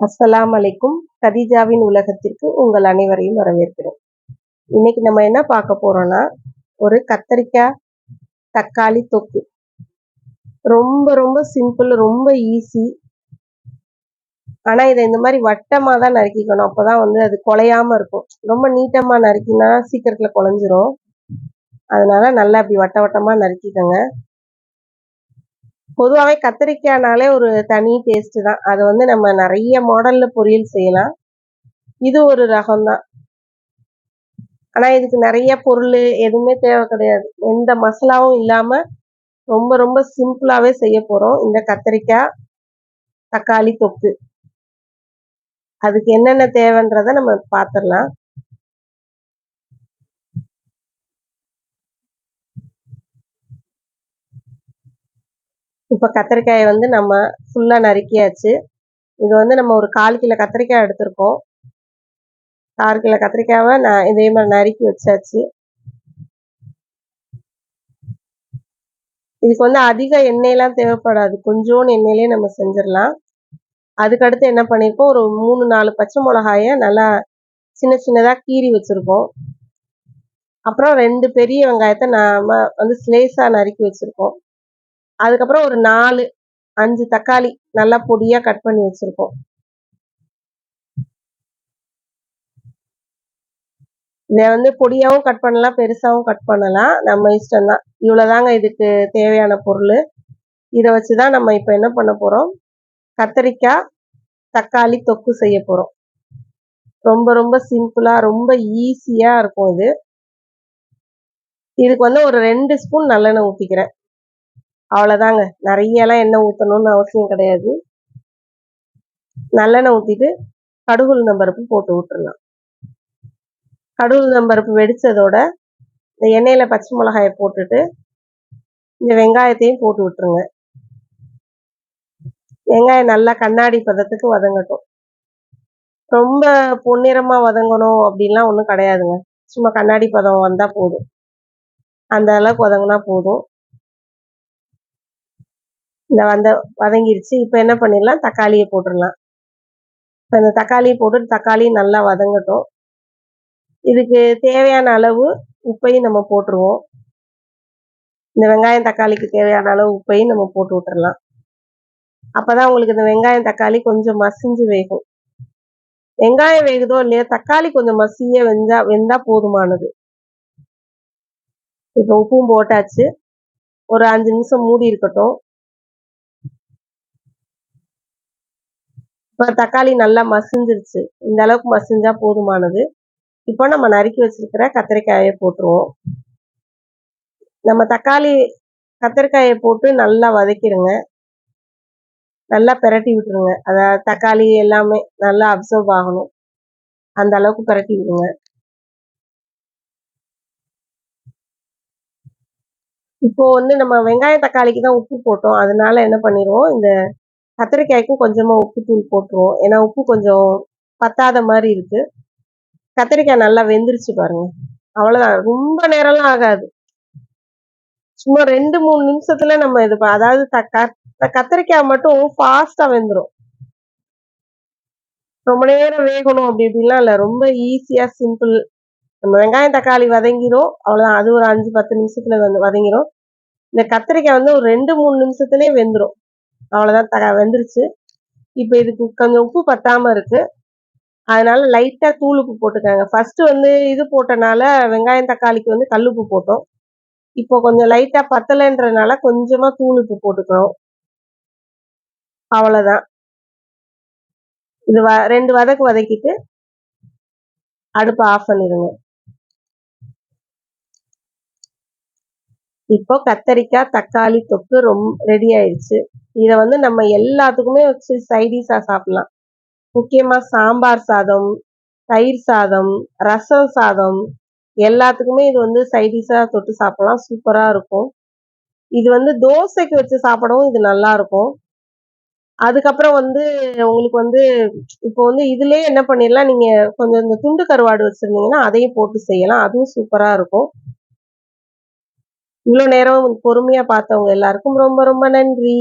அஸ்ஸலாம் அலைக்கும். கதீஜாவின் உலகத்திற்கு உங்கள் அனைவரையும் வரவேற்கிறோம். இன்னைக்கு நம்ம என்ன பார்க்க போறோம்னா ஒரு கத்தரிக்காய் தக்காளி தொக்கு. ரொம்ப ரொம்ப சிம்பிள் ரொம்ப ஈஸி ஆனால் இதை இந்த மாதிரி வட்டமாக தான் நறுக்கிக்கணும். அப்போ தான் வந்து அது குலையாமல் இருக்கும். ரொம்ப நீட்டமாக நறுக்கினா சீக்கிரத்தில் குழஞ்சிரும். அதனால நல்லா அப்படி வட்ட வட்டமாக நறுக்கிக்கோங்க. பொதுவாகவே கத்திரிக்காய்னாலே ஒரு தனி டேஸ்ட் தான். அதை வந்து நம்ம நிறைய மாடல்ல பொரியல் செய்யலாம். இது ஒரு ரகம் தான் ஆனா இதுக்கு நிறைய பொருள் எதுவுமே தேவை கிடையாது. எந்த மசாலாவும் இல்லாம ரொம்ப ரொம்ப சிம்பிளாவே செய்ய போறோம். இந்த கத்திரிக்காய் தக்காளி தொக்கு. அதுக்கு என்னென்ன தேவைன்றத நம்ம பார்த்துடலாம். இப்போ கத்திரிக்காயை வந்து நம்ம ஃபுல்லாக நறுக்கியாச்சு. இது வந்து நம்ம ஒரு கால் கிலோ கத்திரிக்காய் எடுத்திருக்கோம். கால் கிலோ கத்திரிக்காவை நான் இதே மாதிரி நறுக்கி வச்சாச்சு. இதுக்கு வந்து அதிக எண்ணெயெல்லாம் தேவைப்படாது. கொஞ்சோன்னு எண்ணெயிலே நம்ம செஞ்சிடலாம். அதுக்கடுத்து என்ன பண்ணியிருக்கோம் ஒரு மூணு நாலு பச்சை மிளகாயை நல்லா சின்ன சின்னதாக கீறி வச்சுருக்கோம். அப்புறம் ரெண்டு பெரிய வெங்காயத்தை நாம் வந்து ஸ்லேஸாக நறுக்கி வச்சுருக்கோம். அதுக்கப்புறம் ஒரு நாலு அஞ்சு தக்காளி நல்லா பொடியாக கட் பண்ணி வச்சுருக்கோம். இதை வந்து பொடியாகவும் கட் பண்ணலாம் பெருசாகவும் கட் பண்ணலாம். நம்ம இஷ்டம்தான். இவ்வளோதாங்க இதுக்கு தேவையான பொருள். இதை வச்சு தான் நம்ம இப்போ என்ன பண்ண போகிறோம் கத்தரிக்காய் தக்காளி தொக்கு செய்ய போகிறோம் ரொம்ப ரொம்ப சிம்பிளாக ரொம்ப ஈஸியாக இருக்கும் இது. இதுக்கு வந்து ஒரு ரெண்டு ஸ்பூன் நல்லெண்ணெய் ஊற்றிக்கிறேன் அவ்வளோதாங்க நிறையலாம் எண்ணெய் ஊற்றணும்னு அவசியம் கிடையாது. நல்லெண்ணெய் ஊற்றிட்டு கடுகு உளுந்தம்பருப்பு போட்டு விட்டுறலாம் கடுகு உளுந்தம்பருப்பு வெடித்ததோட இந்த எண்ணெயில் பச்சை மிளகாயை போட்டுட்டு இந்த வெங்காயத்தையும் போட்டு விட்டுருங்க. வெங்காயம் நல்லா கண்ணாடி பதத்துக்கு வதங்கட்டும். ரொம்ப பொன்னிறமாக வதங்கணும் அப்படின்லாம் ஒன்றும் கிடையாதுங்க. சும்மா கண்ணாடி பதம் வந்தால் போதும். அந்த அளவுக்கு வதங்கினா போதும். இந்த வந்த வதங்கிருச்சு. இப்போ என்ன பண்ணிடலாம்? தக்காளியை போட்டுடலாம். இப்போ இந்த தக்காளியை போட்டு தக்காளி நல்லா வதங்கட்டும். இதுக்கு தேவையான அளவு உப்பையும் நம்ம போட்டுருவோம். இந்த வெங்காயம் தக்காளிக்கு தேவையான அளவு உப்பையும் நம்ம போட்டு விட்டுறலாம். அப்போதான் உங்களுக்கு இந்த வெங்காயம் தக்காளி கொஞ்சம் மசிஞ்சு வேகும். வெங்காயம் வேகுதோ இல்லையோ தக்காளி கொஞ்சம் மசிய வெந்தா வெந்தா போதுமானது. இப்போ உப்பும் போட்டாச்சு. ஒரு அஞ்சு நிமிஷம் மூடி இருக்கட்டும். இப்போ தக்காளி நல்லா மசிஞ்சிருச்சு. இந்த அளவுக்கு மசிஞ்சா போதுமானது. இப்போ நம்ம நறுக்கி வச்சிருக்கிற கத்திரிக்காயை போட்டுருவோம். நம்ம தக்காளி கத்திரிக்காயை போட்டு நல்லா வதக்கிடுங்க நல்லா பிரட்டி விட்டுருங்க. அதாவது தக்காளி எல்லாமே நல்லா அப்சர்வ் ஆகணும். அந்த அளவுக்கு பிரட்டி விடுங்க. இப்போ வந்து நம்ம வெங்காய தக்காளிக்கு தான் உப்பு போட்டோம். அதனால என்ன பண்ணிடுவோம் இந்த கத்திரிக்காய்க்கும் கொஞ்சமாக உப்பு தூள் போட்டுருவோம். ஏன்னா உப்பு கொஞ்சம் பத்தாத மாதிரி இருக்கு. கத்திரிக்காய் நல்லா வெந்துருச்சு பாருங்க. அவ்வளோதான் ரொம்ப நேரம்லாம் ஆகாது. சும்மா ரெண்டு மூணு நிமிஷத்துல நம்ம இது அதாவது கத்திரிக்காய் மட்டும் ஃபாஸ்டா வெந்துடும் ரொம்ப நேரம் வேகணும். அப்படி இப்படிலாம் இல்லை. ரொம்ப ஈஸியா சிம்பிள் நம்ம வெங்காயம் தக்காளி வதங்கிடும் அவ்வளோதான் அது ஒரு அஞ்சு பத்து நிமிஷத்துல வந்து வதங்கிடும் இந்த கத்திரிக்காய் வந்து ஒரு ரெண்டு மூணு நிமிஷத்துலேயே வெந்துடும் அவ்வளோதான் தக வெந்துருச்சு. இப்போ இதுக்கு கொஞ்சம் உப்பு பத்தாமல் இருக்குது அதனால லைட்டாக தூள் உப்பு போட்டுக்கோங்க. ஃபஸ்ட்டு வந்து இது போட்டனால வெங்காயம் தக்காளிக்கு வந்து கல் உப்பு போட்டோம். இப்போ கொஞ்சம் லைட்டாக பத்தலைன்றனால கொஞ்சமாக தூள் உப்பு போட்டுக்கிறோம். அவ்வளோதான் இது வ ரெண்டு வதக்கு வதக்கிட்டு அடுப்பை ஆஃப் பண்ணிடுங்க. இப்போ கத்தரிக்காய் தக்காளி தொக்கு ரொம்ப ரெடி ஆயிடுச்சு இதை வந்து நம்ம எல்லாத்துக்குமே வச்சு சைடிஷாக சாப்பிடலாம். முக்கியமாக சாம்பார் சாதம் தயிர் சாதம் ரசம் சாதம் எல்லாத்துக்குமே இது வந்து சைடிஷாக தொட்டு சாப்பிடலாம். சூப்பராக இருக்கும். இது வந்து தோசைக்கு வச்சு சாப்பிடவும் இது நல்லா இருக்கும். அதுக்கப்புறம் வந்து உங்களுக்கு வந்து இப்போ வந்து இதுலயே என்ன பண்ணிடலாம்? நீங்க கொஞ்சம் இந்த துண்டு கருவாடு வச்சிருந்தீங்கன்னா அதையும் போட்டு செய்யலாம். அதுவும் சூப்பரா இருக்கும். இவ்வளோ நேரம் பொறுமையா பார்த்தவங்க எல்லாருக்கும் ரொம்ப ரொம்ப நன்றி.